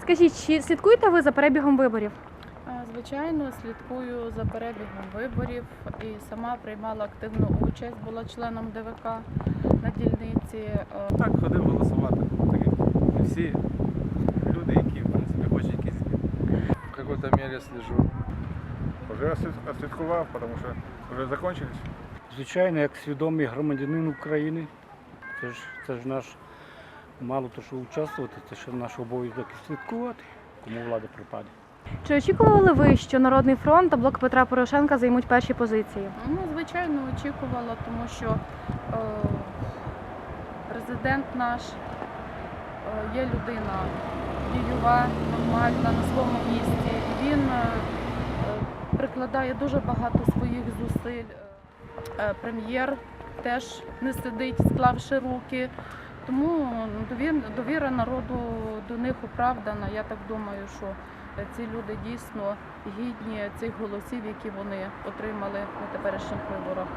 Скажіть, чи слідкуєте ви за перебігом виборів? Звичайно, слідкую за перебігом виборів і сама приймала активну участь, була членом ДВК на дільниці. Е, Так, ходив голосувати. Так і всі люди, які в принципі хочуть якісь зміни. В какой-то мере слежу. Вже ослідкував, тому що вже закінчились. Звичайно, як свідомий громадянин України, це ж, це ж наш, мало то, що участвувати, це ще наш обов'язок слідкувати, кому влада припаде. Чи очікували ви, що Народний фронт та блок Петра Порошенка займуть перші позиції? Ну, звичайно, очікувала, тому що е, президент наш е, є людина дієва, нормальна на своєму місці. Він е, е, прикладає дуже багато своїх зусиль. Е, Прем'єр теж не сидить, склавши руки. Тому довіра народу до них оправдана. Я так думаю, що ці люди дійсно гідні цих голосів, які вони отримали на теперішніх виборах.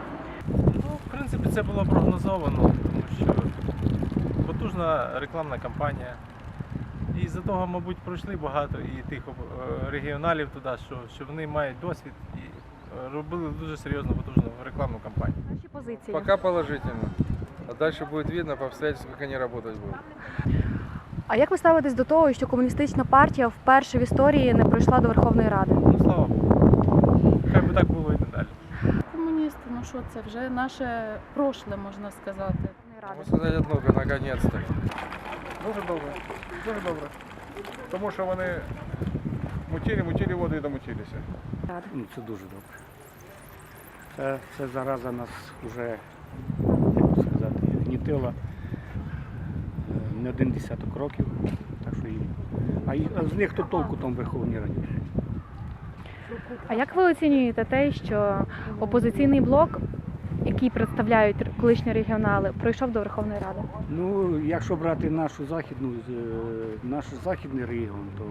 Ну, в принципі, це було прогнозовано, тому що потужна рекламна кампанія. І за того, мабуть, пройшли багато і тих е, регіоналів туди, що, що вони мають досвід і робили дуже серйозну потужну рекламну кампанію. Перші позиції. Пока положительно. А дальше будет видно по обстоятельствам, как они работать будут. А як ви ставитесь до того, що комуністична партія вперше в історії не пройшла до Верховної Ради? Ну, слава Богу. Хай би так було і надалі. Комуністи, ну що це вже наше прошле, можна сказати. Верховної Могу Ради. сказать одно, наконец-то. Дуже добре. Дуже добре. Тому що вони мутили, мутили воду і домутилися. Ну, це дуже добре. Це, це зараза нас вже, як сказати, гнітила е, не один десяток років. Так що їм. А, а з них то толку там в Верховній Раді. А як ви оцінюєте те, що опозиційний блок, який представляють колишні регіонали, пройшов до Верховної Ради? Ну, якщо брати нашу західну, е, наш західний регіон, то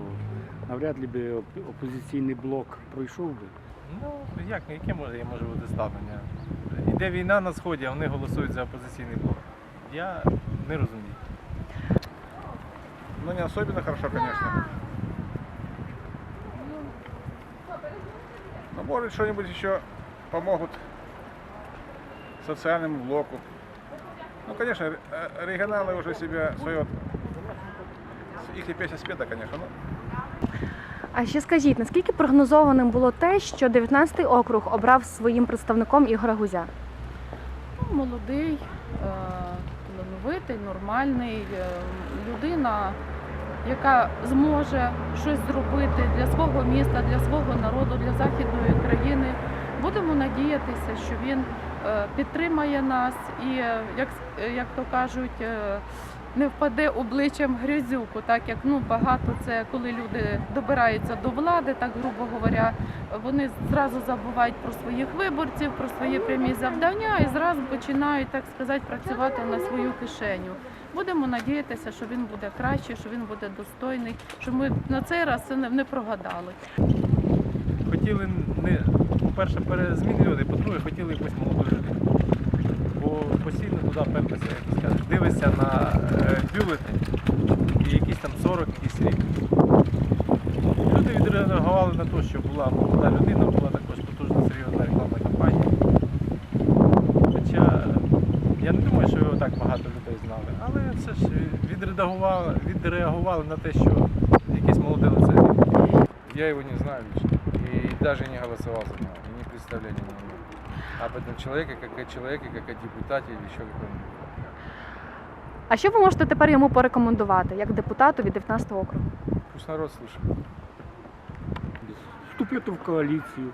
навряд ли би опозиційний блок пройшов би. Ну, як, яке може, може бути ставлення? Іде війна на сході, а вони голосують за опозиційний блок. Я не розумію. Ну не особенно хорошо, конечно. Но может что-нибудь еще помогут социальному блоку. Ну, конечно, э, регионалы уже себя свое... Их песня спета, конечно, ну, А ще скажіть, наскільки прогнозованим було те, що 19-й округ обрав своїм представником Ігора Гузя? Ну, Молодий, е, талановитий, нормальний, е, людина, яка зможе щось зробити для свого міста, для свого народу, для західної країни. Будемо надіятися, що він підтримає нас і, е, як, е, як то кажуть, е, не впаде обличчям грязюку, так як ну багато це коли люди добираються до влади, так грубо говоря, вони зразу забувають про своїх виборців, про свої прямі завдання і зразу починають, так сказати, працювати на свою кишеню. Будемо надіятися, що він буде краще, що він буде достойний, що ми на цей раз це не, не прогадали. Хотіли не, по-перше, перезмінювати, по-друге, хотіли якусь молоду людину. Бо постійно туди перлися, як скажеш, дивишся на е, бюлетень і якісь там 40, якийсь рік. Люди відреагували на те, що була молода людина, була також потужна серйозна рекламна кампанія. Хоча я не думаю, що його так багато людей знали, але все ж відреагували, відреагували на те, що якесь молоде лице. Я его не знаю. И даже не голосовал за него. И не представления не имею. Об этом человеке, как о человеке, как о депутате или еще каком-нибудь. А що ви можете тепер йому порекомендувати як депутату від 19-го округу? Пусть народ слышит. Вступити в коаліцію,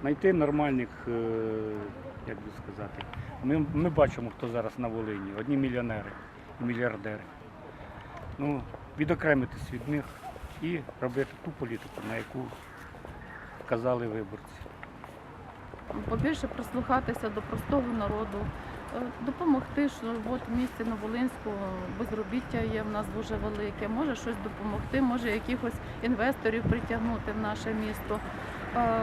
знайти нормальних, е, як би сказати. Ми, ми бачимо, хто зараз на Волині. Одні мільйонери і мільярдери. Ну, відокремитись від них і робити ту політику, на яку казали виборці. Побільше прислухатися до простого народу, е, допомогти, що от в місті Новолинську безробіття є в нас дуже велике, може щось допомогти, може якихось інвесторів притягнути в наше місто. Е,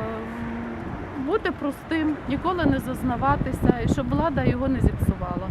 Бути простим, ніколи не зазнаватися, і щоб влада його не зіпсувала.